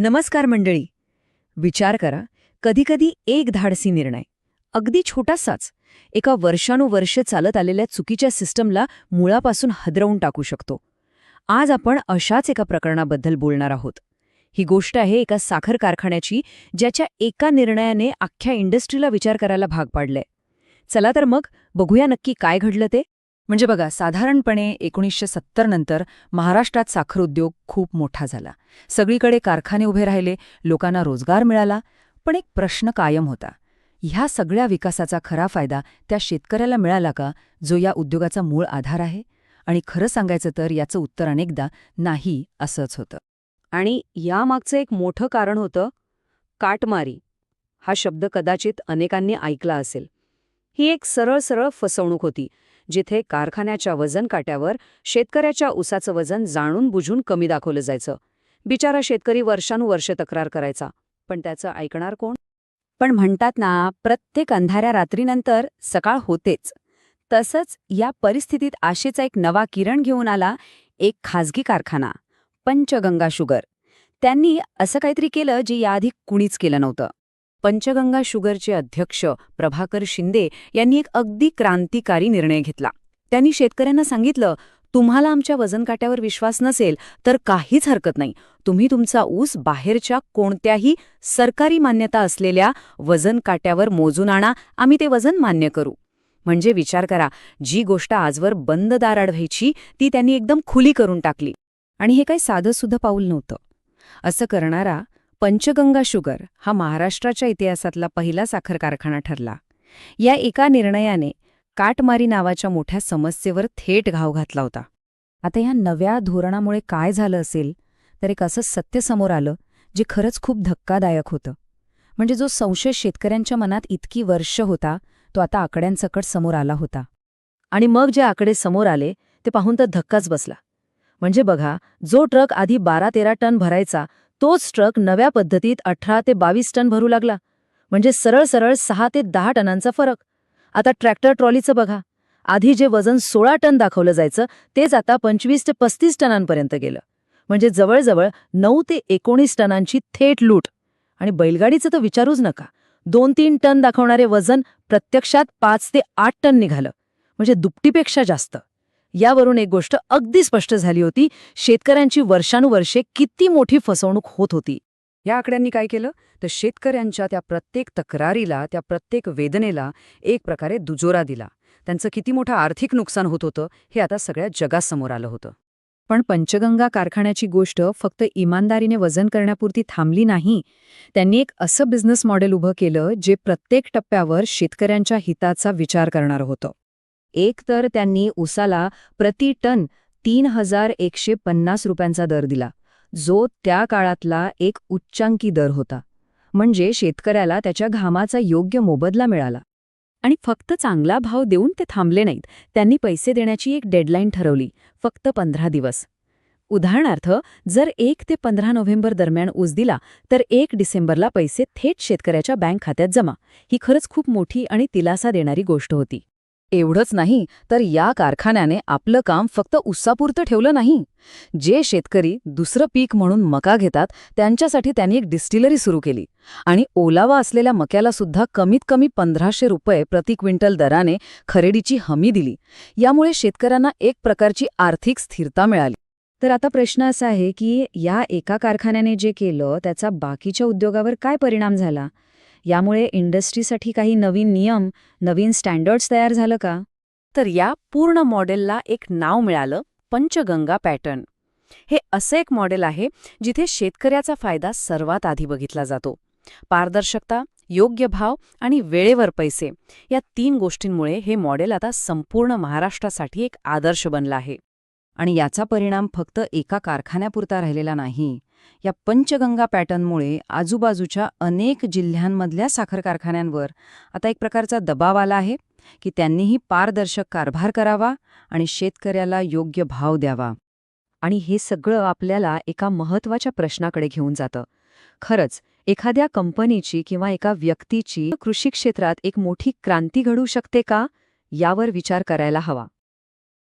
नमस्कार मंडळी. विचार करा कधीकधी एक धाडसी निर्णय अगदी छोटासाच एका वर्षानुवर्ष चालत आलेल्या चुकीच्या सिस्टमला मुळापासून हदरवून टाकू शकतो. आज आपण अशाच एका प्रकरणाबद्दल बोलणार आहोत. ही गोष्ट आहे एका साखर कारखान्याची ज्याच्या एका निर्णयाने अख्ख्या इंडस्ट्रीला विचार करायला भाग पाडलंय. चला तर मग बघूया नक्की काय घडलं ते. म्हणजे बघा साधारणपणे एकोणीसशे सत्तर नंतर महाराष्ट्रात साखर उद्योग खूप मोठा झाला. सगळीकडे कारखाने उभे राहिले लोकांना रोजगार मिळाला पण एक प्रश्न कायम होता. ह्या सगळ्या विकासाचा खरा फायदा त्या शेतकऱ्याला मिळाला का जो या उद्योगाचा मूळ आधार आहे? आणि खरं सांगायचं तर याचं उत्तर अनेकदा नाही असंच होतं. आणि यामागचं एक मोठं कारण होतं काटमारी. हा शब्द कदाचित अनेकांनी ऐकला असेल. ही एक सरळ सरळ फसवणूक होती. जिथे कारखान्याच्या वजन काट्यावर शेतकऱ्याच्या उसाचं वजन जाणून बुजून कमी दाखवलं जायचं. बिचारा शेतकरी वर्षानुवर्ष तक्रार करायचा. पण त्याचं ऐकणार कोण? पण म्हणतात ना प्रत्येक अंधाऱ्या रात्रीनंतर सकाळ होतेच. तसंच या परिस्थितीत आशेचा एक नवा किरण घेऊन आला एक खाजगी कारखाना पंचगंगा शुगर. त्यांनी असं काहीतरी केलं जे याआधी कुणीच केलं नव्हतं. पंचगंगा शुगरचे अध्यक्ष प्रभाकर शिंदे यांनी एक अगदी क्रांतिकारी निर्णय घेतला. त्यांनी शेतकऱ्यांना सांगितलं तुम्हाला आमच्या वजनकाट्यावर विश्वास नसेल तर काहीच हरकत नाही. तुम्ही तुमचा ऊस बाहेरच्या कोणत्याही सरकारी मान्यता असलेल्या वजनकाट्यावर मोजून आणा आम्ही ते वजन मान्य करू. म्हणजे विचार करा जी गोष्ट आजवर बंद दाराड व्हायची ती त्यांनी एकदम खुली करून टाकली. आणि हे काही साधंसुद्धा पाऊल नव्हतं. असं करणारा पंचगंगा शुगर हा महाराष्ट्राच्या इतिहासातला पहिला साखर कारखाना ठरला. या एका निर्णयाने काटमारी नावाच्या मोठ्या समस्येवर थेट घाव घातला होता. आता या नव्या धोरणामुळे काय झालं असेल तर एक असं सत्य समोर आलं जे खरंच खूप धक्कादायक होतं. म्हणजे जो संशय शेतकऱ्यांच्या मनात इतकी वर्ष होता तो आता आकड्यांसकट समोर आला होता. आणि मग जे आकडे समोर आले ते पाहून तर धक्काच बसला. म्हणजे बघा जो ट्रक आधी बारा तेरा टन भरायचा तोच ट्रक नव्या पद्धतीत अठरा ते बावीस टन भरू लागला. म्हणजे सरळ सरळ सहा ते दहा टनांचा फरक. आता ट्रॅक्टर ट्रॉलीचं बघा. आधी जे वजन सोळा टन दाखवलं जायचं तेच आता पंचवीस ते पस्तीस टनांपर्यंत गेलं. म्हणजे जवळजवळ नऊ ते एकोणीस टनांची थेट लूट. आणि बैलगाडीचं तर विचारूच नका. दोन तीन टन दाखवणारे वजन प्रत्यक्षात पाच ते आठ टन निघालं. म्हणजे दुपटीपेक्षा जास्त. यावरून एक गोष्ट अगदी स्पष्ट झाली होती. शेतकऱ्यांची वर्षानुवर्षे किती मोठी फसवणूक होत होती. या आकड्यांनी काय केलं? तर शेतकऱ्यांच्या त्या प्रत्येक तक्रारीला त्या प्रत्येक वेदनेला एक प्रकारे दुजोरा दिला. त्यांचं किती मोठं आर्थिक नुकसान होत होतं हे आता सगळ्या जगासमोर आलं होतं. पण पंचगंगा कारखान्याची गोष्ट फक्त इमानदारीने वजन करण्यापुरती थांबली नाही. त्यांनी एक असं बिझनेस मॉडेल उभं केलं जे प्रत्येक टप्प्यावर शेतकऱ्यांच्या हिताचा विचार करणारं होतं. एक तर त्यांनी उसाला प्रति टन तीन हजार एकशे पन्नास रुपयांचा दर दिला जो त्या काळातला एक उच्चांकी दर होता. म्हणजे शेतकऱ्याला त्याच्या घामाचा योग्य मोबदला मिळाला. आणि फक्त चांगला भाव देऊन ते थांबले नाहीत. त्यांनी पैसे देण्याची एक डेडलाईन ठरवली फक्त पंधरा दिवस. उदाहरणार्थ जर एक ते पंधरा नोव्हेंबर दरम्यान ऊस दिला तर एक डिसेंबरला पैसे थेट शेतकऱ्याच्या बँक खात्यात जमा. ही खरंच खूप मोठी आणि दिलासा देणारी गोष्ट होती. एवढंच नाही तर या कारखान्याने आपलं काम फक्त उस्सापुरतं ठेवलं नाही. जे शेतकरी दुसरं पीक म्हणून मका घेतात त्यांच्यासाठी त्यांनी एक डिस्टिलरी सुरू केली. आणि ओलावा असलेल्या मक्याला सुद्धा कमीत कमी पंधराशे रुपये प्रति क्विंटल दराने खरेदीची हमी दिली. यामुळे शेतकऱ्यांना एक प्रकारची आर्थिक स्थिरता मिळाली. तर आता प्रश्न असा आहे की या एका कारखान्याने जे केलं त्याचा बाकीच्या उद्योगावर काय परिणाम झाला? यामुळे इंडस्ट्रीसाठी काही नवीन नियम नवीन स्टँडर्ड्स तयार झालं का? तर या पूर्ण मॉडेलला एक नाव मिळालं पंचगंगा पॅटर्न. हे असं एक मॉडेल आहे जिथे शेतकऱ्याचा फायदा सर्वात आधी बघितला जातो. पारदर्शकता योग्य भाव आणि वेळेवर पैसे या तीन गोष्टींमुळे हे मॉडेल आता संपूर्ण महाराष्ट्रासाठी एक आदर्श बनलं आहे. आणि याचा परिणाम फक्त एका कारखान्यापुरता राहिलेला नाही. या पंचगंगा पॅटर्नमुळे आजूबाजूच्या अनेक जिल्ह्यांमधल्या साखर कारखान्यांवर आता एक प्रकारचा दबाव आला आहे की त्यांनीही पारदर्शक कारभार करावा आणि शेतकऱ्याला योग्य भाव द्यावा. आणि हे सगळं आपल्याला एका महत्त्वाच्या प्रश्नाकडे घेऊन जातं. खरंच एखाद्या कंपनीची किंवा एका व्यक्तीची कृषी क्षेत्रात एक मोठी क्रांती घडू शकते का? यावर विचार करायला हवा.